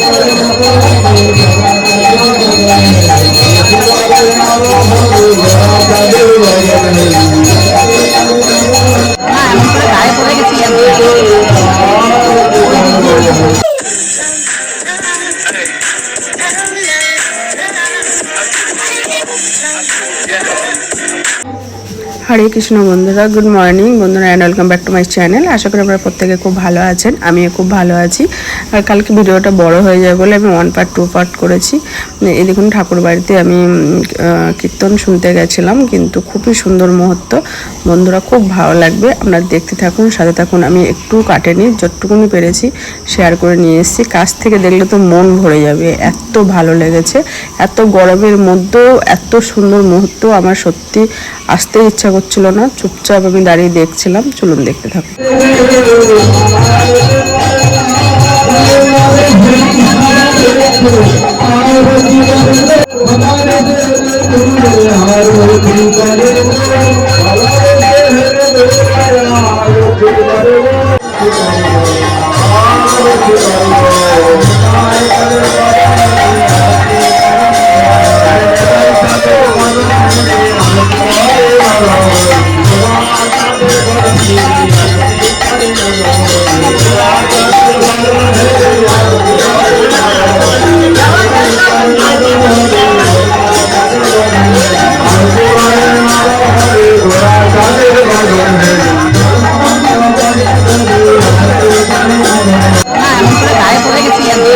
না হরে কৃষ্ণ বন্ধুরা good morning বন্ধুরা and welcome back to my channel আশা করি আপনারা প্রত্যেকে খুব ভালো আছেন, আমিও খুব ভালো আছি। আর কালকে ভিডিওটা বড় হয়ে যাবে বলে আমি ওয়ান পার্ট টু পার্ট করেছি। এই দেখুন, ঠাকুর বাড়িতে আমি কীর্তন শুনতে গেছিলাম, কিন্তু খুবই সুন্দর মুহূর্ত। বন্ধুরা, খুব ভালো লাগবে। আপনারা দেখতে থাকুন, সাথে থাকুন। আমি একটু কাটেনি, যতটুকুনি পেরেছি শেয়ার করে নিয়ে এসেছি। কাছ থেকে দেখলে তো মন ভরে যাবে, এত ভালো লেগেছে। এত গরমের মধ্যেও এত সুন্দর মুহূর্ত আমার সত্যি আসতে ইচ্ছা করছিল না চুপচাপ আমি দাঁড়িয়ে দেখছিলাম চলুন দেখতে থাকুন। না এমন করে গায়ে পড়ে গেছি আমি।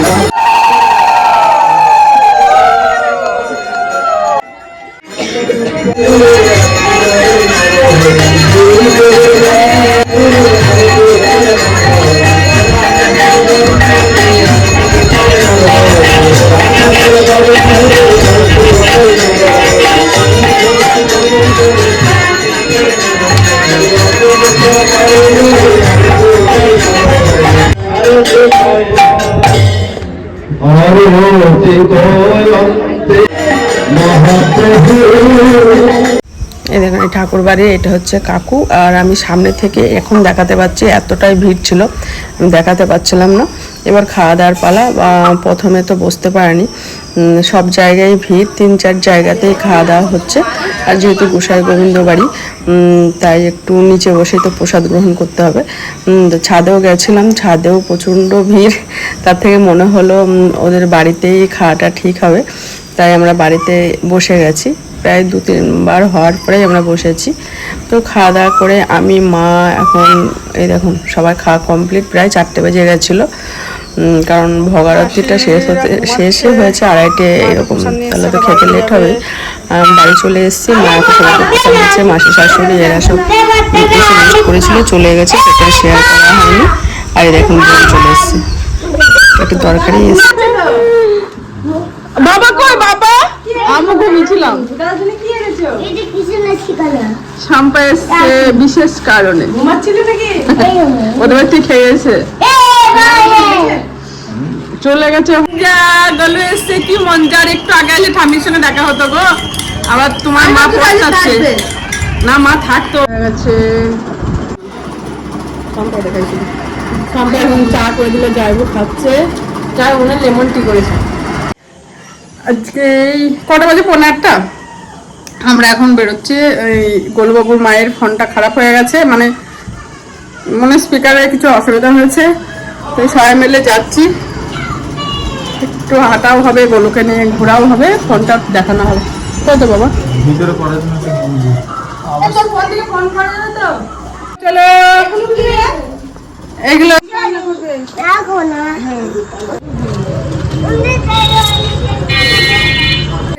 আরতি এই দেখুন, এই ঠাকুর বাড়ি, এটা হচ্ছে কাকু। আর আমি সামনে থেকে এখন দেখাতে পাচ্ছি, এতটাই ভিড় ছিল, আমি দেখাতে পাচ্ছিলাম না। এবার খাওয়া দাওয়ার পালা প্রথমে তো বসতে পারেনি। সব জায়গায় ভিড়, তিন চার জায়গাতেই খাওয়া দাওয়া হচ্ছে। আর যেহেতু গোসাই গোবিন্দ বাড়ি তাই একটু নিচে বসে তো প্রসাদ গ্রহণ করতে হবে। ছাদেও গেছিলাম, ছাদেও প্রচণ্ড ভিড়। তার থেকে মনে হলো ওদের বাড়িতেই খাওয়াটা ঠিক হবে। তাই আমরা বাড়িতে বসে গেছি। প্রায় দু, তিনবার হওয়ার পরেই আমরা বসেছি। তো খাওয়া দাওয়া করে আমি, মা এখন, এই দেখুন সবাই খাওয়া কমপ্লিট প্রায় চারটে বেজে গেছিল। কারণ ভোগারতিটা শেষ হতে শেষই হয়েছে আড়াইটে, এরকম, তাহলে তো খেতে লেট হবে বাড়ি চলে এসেছি, মা এখন সবাইকে পিঠা দিচ্ছে, মাসি, শাশুড়ি, এরা সব করেছিল, চলে গেছে, সেটা শেয়ার করা হয়নি। আর দেখুন চলে এসছে। একটু তরকারি এসছে বাবা কই বাবা শাম্পা এসছে বিশেষ কারণে। ওদের বাড়িতে খেয়ে গেছে এ ভাই চলে গেছে। যা গলু এসছে কি মঞ্জার একটু আগে আসলে ঠামির সঙ্গে দেখা হতো গো। আবার তোমার মা পড়াচ্ছে না মা থাকতো। হয়ে গেছে। শাম্পা দেখাইছি। শাম্পা এখন চা করে দিলে যাইবো খাচ্ছে। চা মনে লেমন টি করেছে। আজকে এই কটা বাজে? পনেরো একটা আমরা এখন বেরোচ্ছি এই গোলবাবুর মায়ের ফোনটা খারাপ হয়ে গেছে মানে মনে স্পিকারে কিছু অসুবিধা হয়েছে তো এই সবাই মিলে যাচ্ছি। একটু হাঁটাও হবে গোলুকে নিয়ে ঘোরাও হবে ফোনটা দেখানো হবে। তাই তো বাবা? ভিতরে চলো। এগুলো রাখো না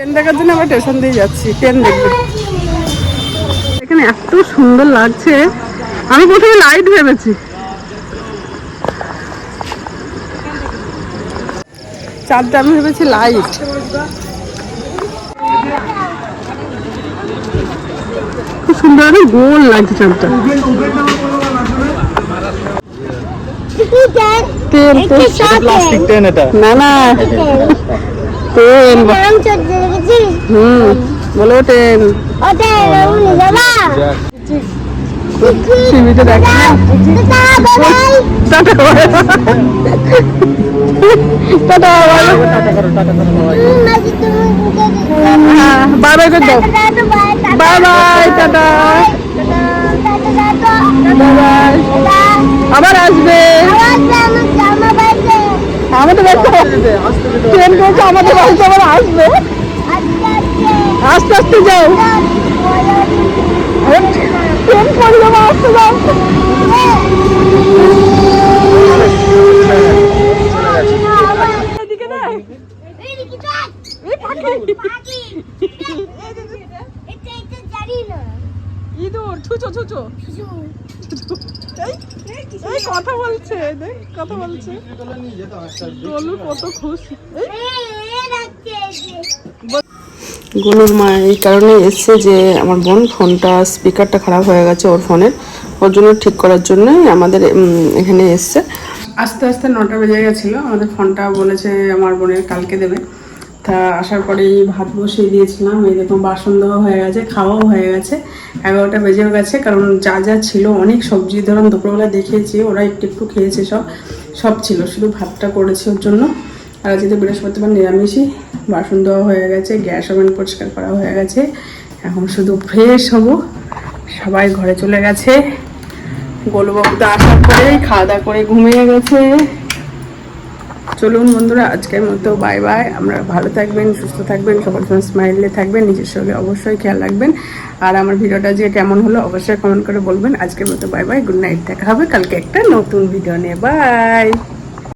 ট্রেন দেখার জন্য আমরা স্টেশন দিয়ে যাচ্ছি ট্রেন দেখবে এখানে এত সুন্দর লাগছে আমি প্রথমে লাইট ভেবেছি চারটা আমি ভেবেছি লাইট খুব সুন্দর গোল লাগছে চারটা তেল তেল প্লাস্টিক ট্রেন এটা না না নাম হুম বলো টেন ওতে রুনি বাবা। টিভিতে দেখ। টাটা টাটা বলো মাঝে তুমি বাই বাই করে দাও। Bye bye bye tata tata tata bye bye আবার আসবে। আমাদের ট্রেন করেছে আমাদের বাড়িতে আবার আসবে। আস্তে আস্তে যাও। ট্রেন পড়ে যাব আসতে যাও। এই কথা বলছে দেখ কথা বলছে। গোলু কত খুশি। গোলুর মা এই কারণে এসছে যে আমার বোন ফোনটা স্পিকারটা খারাপ হয়ে গেছে ওর ফোনের। ওর জন্য ঠিক করার জন্যই আমাদের এখানে এসছে। আস্তে আস্তে নটা বেজে গেছিল আমাদের ফোনটা বলেছে আমার বোনের কালকে দেবে। তা আসার পরেই ভাত বসিয়ে দিয়েছিলাম। এই বাসন দেওয়া হয়ে গেছে, খাওয়াও হয়ে গেছে। এগারোটা বেজেও গেছে, কারণ যা যা ছিল অনেক সবজি, ধরুন দুপুরবেলা দেখিয়েছি ওরা একটু একটু খেয়েছে সব। সব ছিল, শুধু ভাতটা করেছে ওর জন্য। আর আজকে তো বৃহস্পতিবার নিরামিষই, বাসন দেওয়া হয়ে গেছে, গ্যাস ওভেন পরিষ্কার করা হয়ে গেছে। এখন শুধু ফ্রেশ হব, সবাই ঘরে চলে গেছে। গোলুবাবু তো আসার পরেই খাওয়া দাওয়া করে ঘুমিয়ে গেছে। চলুন বন্ধুরা, আজকের মতো বাই বাই আমরা ভালো থাকবেন, সুস্থ থাকবেন, সবার সময় স্মাইলে থাকবেন, নিজের সঙ্গে অবশ্যই খেয়াল রাখবেন। আর আমার ভিডিওটা যে কেমন হলো অবশ্যই কমেন্ট করে বলবেন। আজকের মতো বাই বাই গুড নাইট দেখা হবে কালকে একটা নতুন ভিডিও নিয়ে। বাই